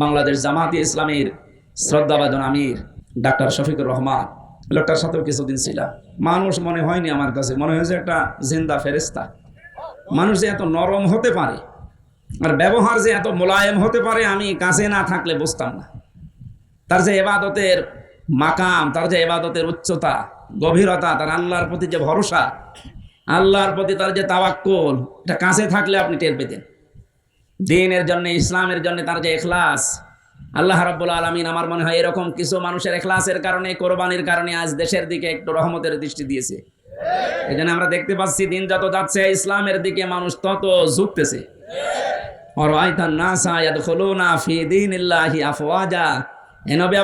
বাংলাদেশ জামাতি ইসলামের শ্রদ্ধাবাদন আমির, ডাক্তার শফিকুর রহমান। লোকটার সাথেও কিছুদিন ছিলাম। মানুষ মনে হয়নি আমার কাছে, মনে হয়েছে একটা জিন্দা ফেরেস্তা মানুষ যে এত নরম হতে পারে, আর ব্যবহার যে এত মোলায়েম হতে পারে, আমি কাছে না থাকলে বুঝতাম না। তার যে এবাদতের মাকাম, তার যে এবাদতের উচ্চতা, গভীরতা, তার আল্লাহর প্রতি যে ভরসা, আল্লাহর প্রতি তার যে তাওয়াক্কুল, এটা কাছে থাকলে আপনি টের পেতেন। দিনের জন্য, ইসলামের জন্য তার যে এখলাস। আল্লাহ রাব্বুল আলমিন আমার মনে হয় এরকম কিছু মানুষের এখলাসের কারণে, কোরবানির কারণে আজ দেশের দিকে একটু রহমতের দৃষ্টি দিয়েছে। এই জন্য আমরা দেখতে পাচ্ছি, দিন যত যাচ্ছে, ইসলামের দিকে মানুষ তত ঝুঁকতেছে।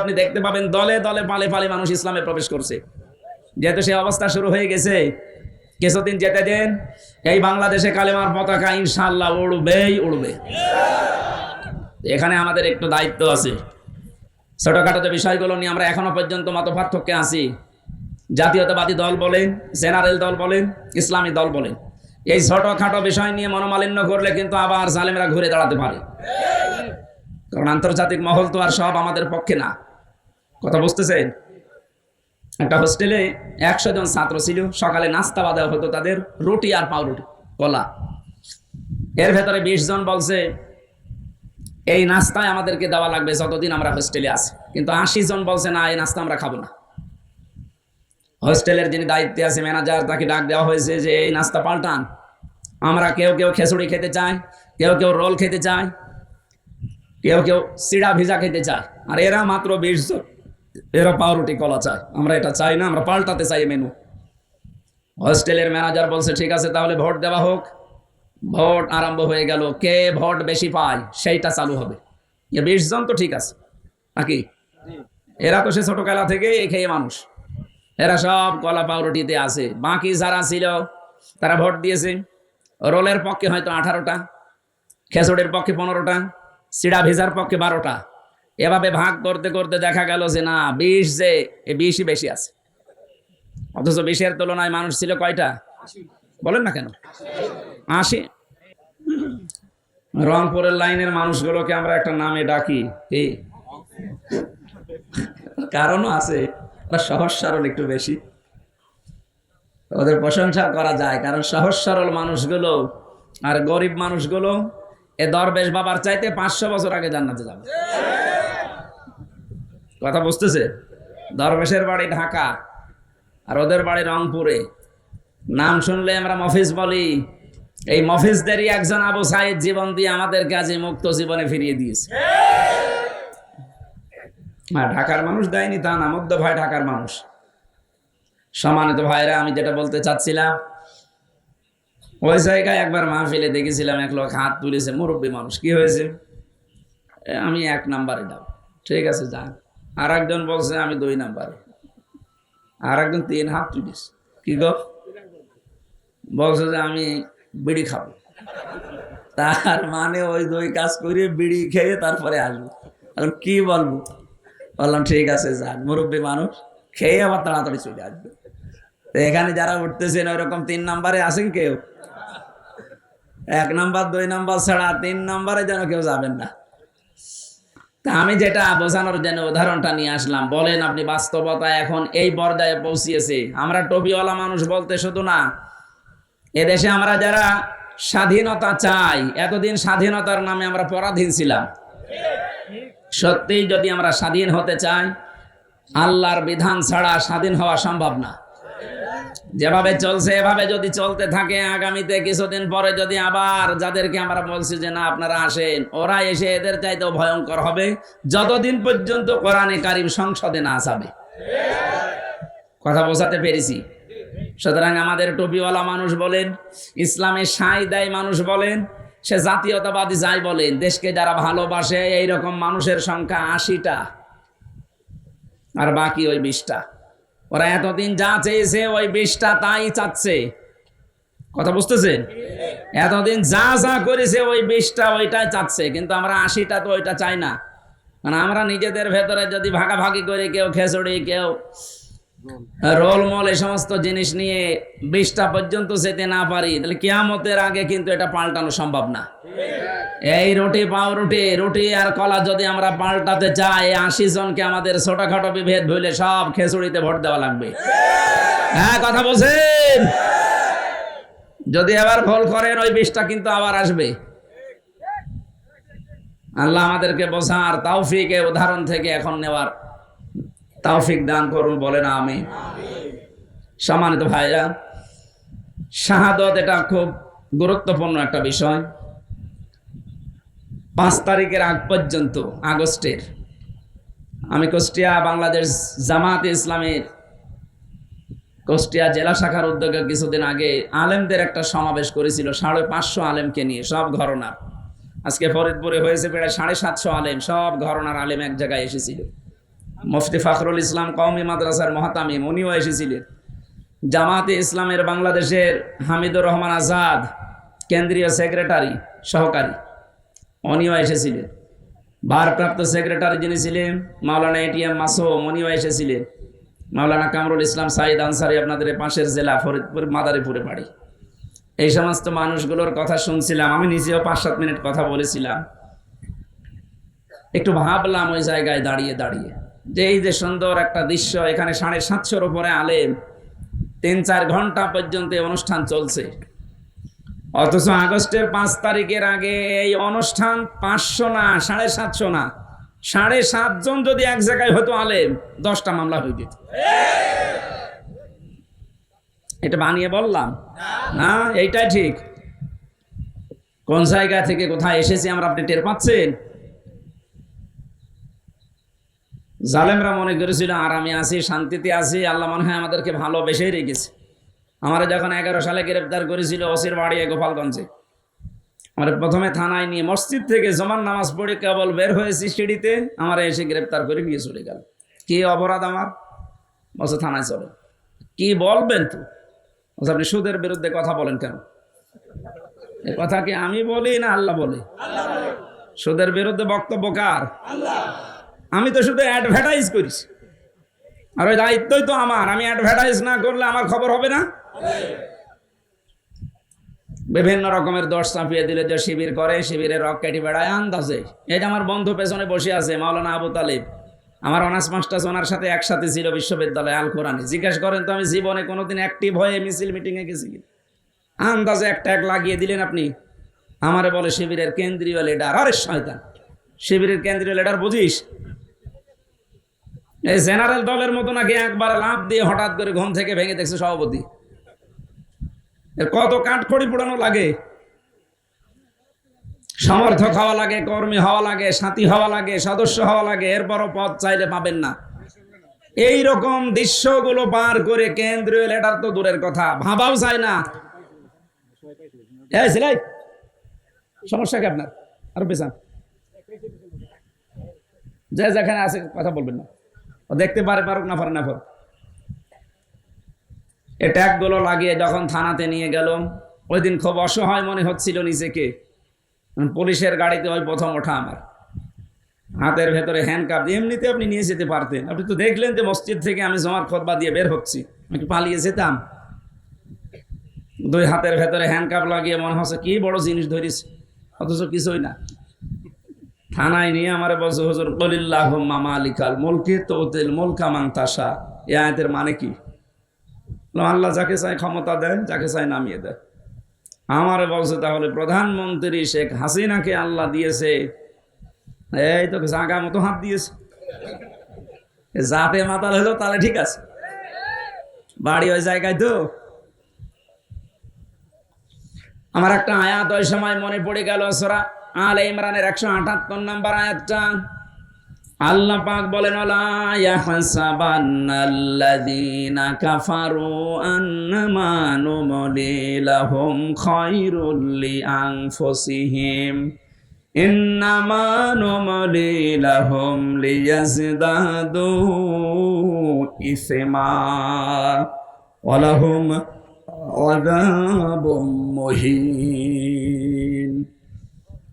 আপনি দেখতে পাবেন দলে দলে পালে পালে মানুষ ইসলামে প্রবেশ করছে। যেহেতু সেই অবস্থা শুরু হয়ে গেছে কিছুদিন যেতে দেন, এই বাংলাদেশে কালেমার পতাকা ইনশাল্লাহ উড়বেই উড়বে। এখানে আমাদের একটু দায়িত্ব আছে। ছোটখাটো যে বিষয়গুলো নিয়ে আমরা এখনও পর্যন্ত মত পার্থক্যে আছি। জাতীয়তাবাদী দল বলেন, জেনারেল দল বলেন, ইসলামী দল বলেন। এই ছোটখাটো বিষয় নিয়ে মনোমালিন্য করলে কিন্তু আবার জালেমরা ঘুরে দাঁড়াতে পারে। কারণ আন্তর্জাতিক মহল তো আর সব আমাদের পক্ষে না। কথা বুঝতেছেন? একটা হোস্টেলে একশো জন ছাত্র ছিল, সকালে নাস্তা বাদা হতো তাদের রুটি আর পাউরুটি, কলা। এর ভেতরে বিশ জন বলছে, এই নাস্তায় আমাদেরকে দেওয়া লাগবে যতদিন আমরা হোস্টেলে আছি। কিন্তু আশি জন বলছে, না, এই নাস্তা আমরা খাব না। হোস্টেলের যিনি দায়িত্বে আছে ম্যানেজার তাকে ডাক দেওয়া হয়েছে যে, এই নাস্তা পাল্টান। আমরা কেউ কেউ খেসুড়ি খেতে চাই, কেউ কেউ রোল খেতে চায় কেউ কেউ সিড়া ভিজা খেতে চায়। আর এরা মাত্র বিশ জন। এরা পাউরুটি কলা চায়। আমরা এটা চাই না, আমরা পাল্টাতে চাই মেনু হস্টেলের ম্যানেজার বলছে, ঠিক আছে, তাহলে ভোট দেওয়া হোক। ভোট আরম্ভ হয়ে গেল। কে ভোট বেশি পায়, সেইটা চালু হবে। এ বিশ জন তো ঠিক আছে, নাকি? এরা তো সে ছোটবেলা থেকে খেয়ে মানুষ। এরা সব কলা পাউরুটিতে আছে। বাকি যারা ছিল, তারা ভোট দিয়েছে। রোলের পক্ষে হয়তো আঠারোটা খেসড়ের পক্ষে পনেরোটা সিডা ভিজার পক্ষে বারোটা। এভাবে ভাগ করতে করতে দেখা গেল যে না, বিশ যে, এ বিশই বেশি আছে। অথচ বিশের তুলনায় মানুষ ছিল কয়টা? বলেন না কেন? আশি। রংপুরের লাইনের মানুষগুলোকে আমরা একটা নামে ডাকি, কি? কারণও আছে সহজ সরল একটু বেশি। ওদের প্রশংসা করা যায়, কারণ সহজ সরল মানুষগুলো আর গরিব মানুষগুলো এ দরবেশ বাবার চাইতে পাঁচশো বছর আগে জান্নাতে যাবে। কথা বুঝতেছে? দরবেশের বাড়ি ঢাকা, আর ওদের বাড়ি রংপুরে। নাম শুনলে আমরা মফিজ বলি, এই মফিজদেরই একজন আবু সাইদ জীবন দিয়ে আমাদের কাছে মুক্ত জীবনে ফিরিয়ে দিয়েছে। ঢাকার মানুষ দেয়নি তা না, মুগ্ধ ভাই ঢাকার মানুষ। সম্মানিত ভাইরা, আমি যেটা বলতে চাচ্ছিলাম, ওই জায়গায় একবার মাহফিলে দেখেছিলাম এক লোক হাত তুলেছে, মুরব্বী মানুষ। কি হয়েছে? আমি এক নাম্বারে দাও ঠিক আছে, যান। আর একজন বলছে, আমি দুই নাম্বারে। আর একজন তিন হাত তুলিস কি গো? বলছে যে, আমি বিড়ি খাব। তার মানে ওই দুই কাজ করে বিড়ি খেয়ে তারপরে আসব। এখন কি বলব? বললাম, ঠিক আছে যান মুরব্বী মানুষ, খেয়ে আবার তাড়াতাড়ি চলে আসবে। এখানে যারা উঠতেছেন, ওইরকম তিন নাম্বারে আসেন কেউ? এক নাম্বার, দুই নাম্বার ছাড়া তিন নাম্বারে যেন কেউ যাবেন না। আমি যেটা বোঝানোর জন্য উদাহরণটা নিয়ে আসলাম। বলেন আপনি বাস্তবতা এখন এই পর্যায়ে পৌঁছিয়েছে। আমরা টবিওয়ালা মানুষ বলতে শুধু না, এদেশে আমরা যারা স্বাধীনতা চাই, এতদিন স্বাধীনতার নামে আমরা পরাধীন ছিলাম। সত্যিই যদি আমরা স্বাধীন হতে চাই, আল্লাহর বিধান ছাড়া স্বাধীন হওয়া সম্ভব না। যেভাবে চলছে, এভাবে যদি চলতে থাকে, আগামীতে কিছুদিন পরে যদি আবার যাদেরকে আমরা বলছি যে না, আপনারা আসেন, ওরা এসে এদের চাইতেও ভয়ঙ্কর হবে। যতদিন পর্যন্ত কোরআনে কারিম সংসদে না আসাবে। কথা বোঝাতে পেরেছি? সুতরাং আমাদের টুপিওয়ালা মানুষ বলেন ইসলামের সাই দেয় মানুষ বলেন, সে জাতীয়তাবাদী যাই বলেন, দেশকে যারা ভালোবাসে, এইরকম মানুষের সংখ্যা আশিটা, আর বাকি ওই বিশটা। ওরা এতদিন যা চেয়েছে, ওই বিষটা তাই চাচ্ছে। কথা বুঝতেছে এতদিন যা যা করেছে, ওই বিষটা ওইটাই চাচ্ছে। কিন্তু আমরা আশিটা তো ওইটা চাই না। মানে আমরা নিজেদের ভেতরে যদি ভাগাভাগি করে, কেউ খেসড়ি কেউ রোল মল এই সমস্ত জিনিস নিয়ে বিশটা পর্যন্ত যেতে না পারি, তাহলে কেয়ামতের আগে কিন্তু এটা পাল্টানো সম্ভব না। এই রুটি পাউরুটি, রুটি আর কলা যদি আমরা পাল্টাতে চাই আশি জনকে আমাদের ছোটখাটো বিভেদ ভুলে সব খেচুড়িতে ভোট দেওয়া লাগবে। হ্যাঁ কথা বলছেন? যদি আবার ভুল করেন, ওই বিষটা কিন্তু আবার আসবে। আল্লাহ আমাদেরকে বোঝার তাওফিক উদাহরণ থেকে এখন নেওয়ার তাওফিক দান করুন বলে না আমি সম্মানিত ভাইরা শাহাদত এটা খুব গুরুত্বপূর্ণ একটা বিষয়। পাঁচ তারিখের আগ পর্যন্ত, আগস্টের, আমি কুষ্টিয়া বাংলাদেশ জামাত ইসলামের কুষ্টিয়া জেলা শাখার উদ্যোগে কিছুদিন আগে আলেমদের একটা সমাবেশ করেছিল, সাড়ে পাঁচশো আলেমকে নিয়ে, সব ঘরনার। আজকে ফরিদপুরে হয়েছে প্রায় সাড়ে সাতশো আলেম, সব ঘরনার আলেম এক জায়গায় এসেছিল। মুফতি ফখরুল ইসলাম কওমি মাদ্রাসার মহাতামিম, উনিও এসেছিলেন। জামাতে ইসলামের বাংলাদেশের হামিদুর রহমান আজাদ, কেন্দ্রীয় সেক্রেটারি, সহকারী, উনিও এসেছিলেন। ভারপ্রাপ্ত সেক্রেটারি যিনি ছিলেন, মাওলানা এটিএম মাসুম, উনিও এসেছিলেন। মাওলানা কামরুল ইসলাম সাইদ আনসারি আপনাদের পাশের জেলা, ফরিদপুর, মাদারীপুরে বাড়ি। এই সমস্ত মানুষগুলোর কথা শুনছিলাম, আমি নিজেও পাঁচ সাত মিনিট কথা বলেছিলাম। একটু ভাবলাম ওই জায়গায় দাঁড়িয়ে দাঁড়িয়ে। যে এই যে সুন্দর একটা দৃশ্য, এখানে সাড়ে সাতশোর উপরে আলেম, তিন চার ঘণ্টা পর্যন্ত অনুষ্ঠান চলছে। অথচ আগস্টের পাঁচ তারিখের আগে এই অনুষ্ঠান পাঁচশো না, সাড়ে সাতশো না, সাড়ে সাতজন যদি এক জায়গায় হতো আলেম, দশটা মামলা হয়ে যেত। এটা বানিয়ে বললাম? না, এইটাই ঠিক। কোন জায়গা থেকে কোথায় এসেছি আমরা আপনি টের পাচ্ছেন? জালেমরা মনে করেছিল, আর আমি আছি, শান্তিতে আছি, আল্লাহ মনে হয় আমাদেরকে ভালোবেসেই রেখেছে। আমার যখন এগারো সালে গ্রেপ্তার করেছিল ওসির বাড়ি গোপালগঞ্জে। আমার প্রথমে থানায় নিয়ে মসজিদ থেকে জমান নামাজ পড়ে কেবল বের হয়েছি সিঁড়িতে, আমার এসে গ্রেপ্তার করে নিয়ে চলে গেল। কি অপরাধ আমার? বসে থানায় চলে। কি বলবেন তো? আপনি সুদের বিরুদ্ধে কথা বলেন কেন? এ কথা কি আমি বলি না আল্লাহ বলে? সুদের বিরুদ্ধে বক্তব্য কার? আমি তো শুধু অ্যাডভার্টাইজ করিস। আর ওই দায়িত্বই তো আমার। আমি অ্যাডভার্টাইজ না করলে আমার খবর হবে না? বিভিন্ন রকমের দশ চাপিয়ে দিলে যে শিবির করে, শিবিরে রক কেটে বেড়ায়, আন্দাজে। এই যে আমার বন্ধু পেছনে বসে আছে, মাওলানা আবু তালিব। আমার অনার্স মাস্টার্স ওনার সাথে একসাথে ছিল বিশ্ববিদ্যালয়ে আল কোরআনে জিজ্ঞেস করেন তো আমি জীবনে কোনোদিন অ্যাক্টিভ হয়ে মিছিল মিটিংয়ে গেছি? আন্দাজে একটা এক লাগিয়ে দিলেন আপনি। আমারে বলে, শিবিরের কেন্দ্রীয় লিডার আরে শয়তান। শিবিরের কেন্দ্রীয় লিডার বুঝিস? জেনারেল দলের মতো নাকি একবার লাভ দিয়ে হঠাৎ করে ঘুম থেকে ভেঙে দেখছে সভাপতি। কত কাঠখড়ি পোড়ানো লাগে? সমর্থক হওয়া লাগে, কর্মী হওয়া লাগে, সাথী হওয়া লাগে, সদস্য হওয়া লাগে, এরপরও পদ চাইলে পাবেন না। এই রকম দৃশ্যগুলো পার করে কেন্দ্রীয় লেটার তো দূরের কথা, ভাবাও যায় না। সিলাই, সমস্যা কি আপনার? আরও পেছান। যে যেখানে আছে কথা বলবেন না। দেখতে পারে পারুক না পারে না পারুক। ট্যাগগুলো লাগিয়ে যখন থানাতে নিয়ে গেল ওই দিন খুব অসহায় মনে হচ্ছিল নিজেকে। পুলিশের গাড়িতে ওই প্রথম ওঠা আমার। হাতের ভেতরে হ্যান্ডকাপ এমনিতে আপনি নিয়ে যেতে পারতেন। আপনি তো দেখলেন যে মসজিদ থেকে আমি জমার খতবা দিয়ে বের হচ্ছি। আমি পালিয়ে যেতাম। দুই হাতের ভেতরে হ্যান্ডকাপ লাগিয়ে মনে হচ্ছে কি বড় জিনিস ধরিস। অথচ কিছুই না। থানায় নিয়ে আমার বলছে, হুজুর কলিল্লাহ মালিকাল মুলকে তোতিল মুলকা মাংতাসা এ আয়াতের মানে কি? আল্লাহ যাকে চাই ক্ষমতা দেয় যাকে চাই নামিয়ে দেয় আমারে বলছে, তাহলে প্রধানমন্ত্রী শেখ হাসিনাকে আল্লাহ দিয়েছে। এই তো জাগা মতো হাত দিয়েছে। জাতে মাতাল হলো, তাহলে ঠিক আছে। বাড়ি ওই জায়গায় তো। আমার একটা আয়াত ওই সময় মনে পড়ে গেল, সোরা আল ইমরানের একশো আটাত্তর নম্বর আয়াতটা। আল্লাহ পাক বলেন ইয়াহসাবান্নাল্লাযীনা কাফারু আন্নামা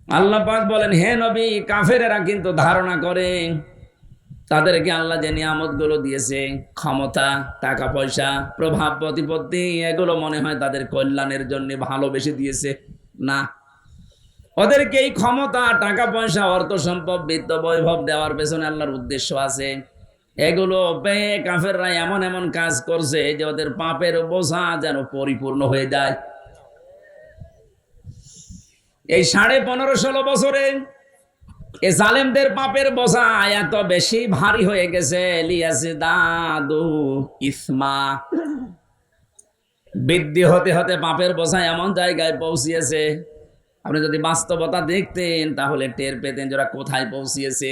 আল্লাহ পাক বলেন, হে নবী, কাফেরেরা কিন্তু ধারণা করে, তাদেরকে আল্লাহ যে নিয়ামতগুলো দিয়েছে, ক্ষমতা টাকা পয়সা প্রভাব, প্রতিপত্তি, এগুলো মনে হয় তাদের কল্যাণের জন্য ভালোবেসে দিয়েছে। না। ওদেরকে এই ক্ষমতা টাকা পয়সা অর্থ সম্পদ বিত্ত, বৈভব দেওয়ার পেছনে আল্লাহর উদ্দেশ্য আছে। এগুলো পেয়ে কাফেররা এমন এমন কাজ করছে যে ওদের পাপের বোঝা যেন পরিপূর্ণ হয়ে যায়। এই সাড়ে পনেরো ষোলো বছরে এ জালেমদের পাপের বোঝা এত বেশি ভারী হয়ে গেছে। দাদু ইসমা। বৃদ্ধি হতে হতে পাপের বোঝা এমন জায়গায় পৌঁছিয়েছে। আপনি যদি বাস্তবতা দেখতেন, তাহলে টের পেতেন যারা কোথায় পৌঁছিয়েছে।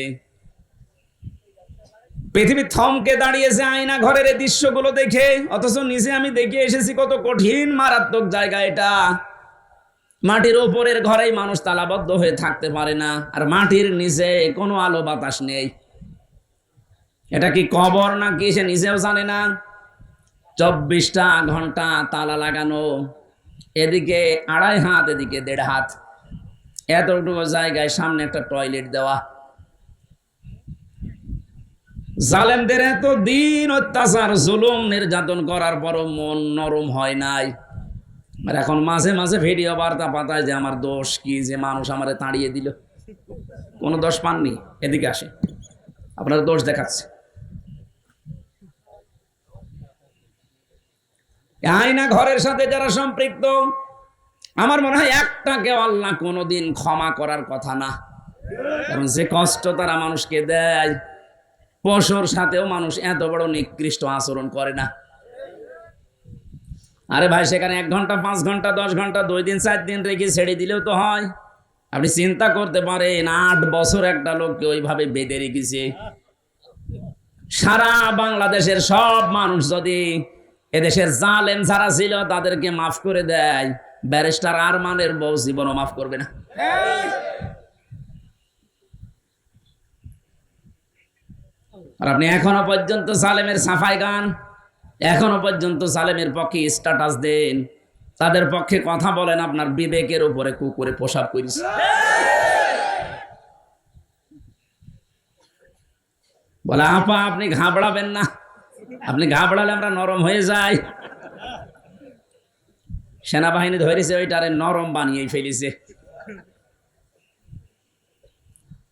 পৃথিবী থমকে দাঁড়িয়েছে আয়না ঘরের এই দৃশ্যগুলো দেখে, অথচ নিজে আমি দেখে এসেছি কত কঠিন, মারাত্মক জায়গা এটা। মাটির ওপরের ঘরেই মানুষ তালাবদ্ধ হয়ে থাকতে পারে না, আর মাটির নিচে কোনো আলো বাতাস নেই। এটা কি কবর না কি সে নিজেও জানে না? চব্বিশটা ঘণ্টা তালা লাগানো, এদিকে আড়াই হাত, এদিকে দেড় হাত। এতটুকু জায়গায় সামনে একটা টয়লেট দেওয়া। জালেমদের এত দিন অত্যাচার, জুলুম, নির্যাতন করার পরও মন নরম হয় নাই। আর এখন মাঝে মাঝে ভিডিও বার্তা পাতায় যে আমার দোষ কি, যে মানুষ আমারে তাড়িয়ে দিল। কোনো দোষ পাননি? এদিকে আসে। আপনার দোষ দেখাচ্ছে। এ আয়না ঘরের সাথে যারা সম্পৃক্ত, আমার মনে হয় একটা একটাকেও আল্লাহ কোনোদিন ক্ষমা করার কথা না। কারণ যে কষ্ট তারা মানুষকে দেয়, পশুর সাথেও মানুষ এত বড় নিকৃষ্ট আচরণ করে না। আরে ভাই, সেখানে এক ঘণ্টা, পাঁচ ঘণ্টা, দশ ঘণ্টা, দুই দিন, চার দিন রেখে ছেড়ে দিলেও তো হয়। আপনি চিন্তা করতে পারেন, আট বছর একটা লোককে ওইভাবে বেঁধে রেখেছে। সারা বাংলাদেশের সব মানুষ যদি এদেশের জালেম যারা ছিল, তাদেরকে মাফ করে দেয়। ব্যারিস্টার আরমানের বউ জীবনও মাফ করবে না। আর আপনি এখনও পর্যন্ত সালেমের সাফাই গান এখনও পর্যন্ত সালেমের পক্ষে স্ট্যাটাস দেন। তাদের পক্ষে কথা বলেন, আপনার বিবেকের উপরে কুকুরে পোশাক করিস। বলে, আপা, আপনি ঘাবড়াবেন না। আপনি ঘাবড়ালে আমরা নরম হয়ে যাই। সেনাবাহিনী ধরেছে, ওইটারে নরম বানিয়ে ফেলেছে।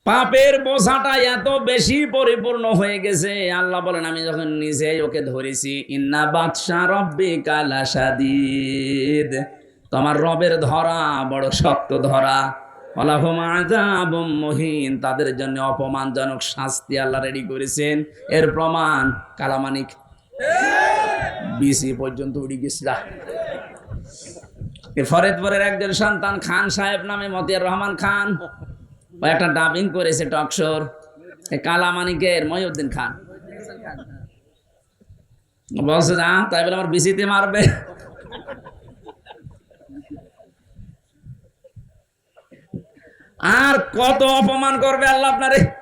পাপের বোঝাটা এত বেশি পরিপূর্ণ হয়ে গেছে। আল্লাহ বলেন, আমি যখন নিজে ওকে ধরেছি, ইন্না বাদশা রব্বি কালা সাদিদ তোমার রবের ধরা বড় শক্ত ধরা। মুহিন। তাদের জন্য অপমানজনক শাস্তি আল্লাহ রেডি করেছেন। এর প্রমাণ কালামানিক। বিসি পর্যন্ত উড়ে গেছিলা। ফরিদপুরের একজন সন্তান খান সাহেব নামে মতিয়ার রহমান খান। ও একটা ডাবিং করেছে টকশোর। কালামানিকের মহিউদ্দিন খান। বলছে, যা, তাই বলে আমার বিসিতে মারবে। আর কত অপমান করবে আল্লাহ আপনারে।